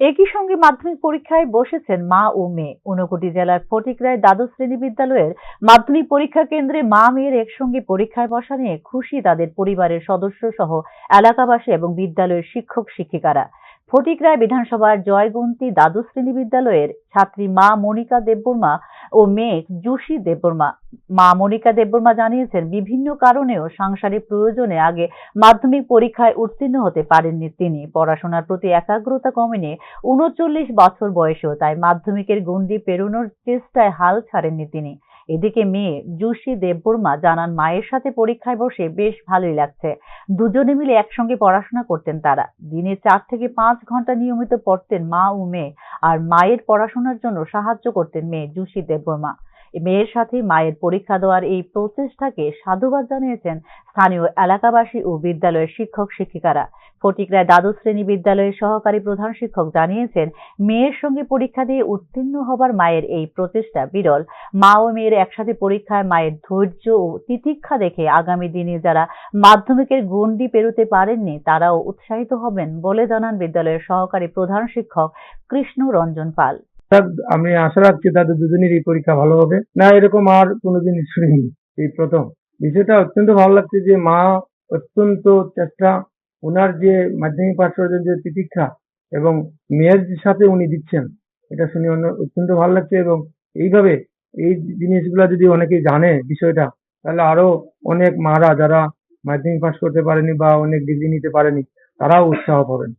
একই সঙ্গে মাধ্যমিক পরীক্ষায় বসেছেন মা ও মেয়ে। ঊনকোটি জেলার ফটিকরায় দ্বাদশ শ্রেণি বিদ্যালয়ের মাধ্যমিক পরীক্ষা কেন্দ্রে মা মেয়ের একসঙ্গে পরীক্ষায় বসা নিয়ে খুশি তাদের পরিবারের সদস্য সহ এলাকাবাসী এবং বিদ্যালয়ের শিক্ষক শিক্ষিকারা ফটিকরায় বিধানসভার জয়গুন্তি দ্বাদশ শ্রেণি বিদ্যালয়ের ছাত্রী মা মনিকা দেববর্মা ও মেয়ে জুসি দেববর্মা। মা মনিকা দেববর্মা জানিয়েছেন, বিভিন্ন কারণেও সাংসারিক প্রয়োজনে আগে মাধ্যমিক পরীক্ষায় উত্তীর্ণ হতে পারেননি তিনি। পড়াশোনার প্রতি একাগ্রতা কমেনি, উনচল্লিশ বছর বয়সেও, তাই মাধ্যমিকের গণ্ডি পেরোনোর চেষ্টায় হাল ছাড়েননি তিনি। এদিকে মেয়ে জুসি দেববর্মা জানান, মায়ের সাথে পরীক্ষায় বসে বেশ ভালোই লাগছে। দুজনে মিলে একসঙ্গে পড়াশোনা করতেন তারা। দিনে চার থেকে পাঁচ ঘণ্টা নিয়মিত পড়তেন মা ও মেয়ে, আর মায়ের পড়াশোনার জন্য সাহায্য করতেন মেয়ে জুসি দেববর্মা। মেয়ের সাথে মায়ের পরীক্ষা দেওয়ার এই প্রচেষ্টাকে সাধুবাদ জানিয়েছেন স্থানীয় এলাকাবাসী ও বিদ্যালয়ের শিক্ষক শিক্ষিকারা ফটিকরায় দ্বাদশ শ্রেণি বিদ্যালয়ের সহকারী প্রধান শিক্ষক জানিয়েছেন, মেয়ের সঙ্গে পরীক্ষা দিয়ে উত্তীর্ণ হবার মায়ের এই প্রচেষ্টা বিরল। মা ও মেয়ের একসাথে পরীক্ষায় মায়ের ধৈর্য ও তিতিক্ষা দেখে আগামী দিনে যারা মাধ্যমিকের গণ্ডি পেরোতে পারেননি, তারাও উৎসাহিত হবেন বলে জানান বিদ্যালয়ের সহকারী প্রধান শিক্ষক কৃষ্ণ রঞ্জন পাল আমি আশা রাখছি তাদের দুজনেরই পরীক্ষা ভালো হবে। না, এরকম আর কোনোদিন শুনিনি। এই প্রথম। বিষয়টা অত্যন্ত ভালো লাগছে যে মা অত্যন্ত চেষ্টা ওনার যে মাধ্যমিক পাশ করার যে তিতিক্ষা এবং মেয়ের সাথে উনি দিচ্ছেন, এটা শুনে অন্য- অত্যন্ত ভালো লাগছে এবং এইভাবে এই জিনিসগুলা যদি অনেকে জানে বিষয়টা, তাহলে আরও অনেক মারা যারা মাধ্যমিক পাশ করতে পারেনি বা অনেক ডিগ্রি নিতে পারেনি, তারাও উৎসাহ পাবেন।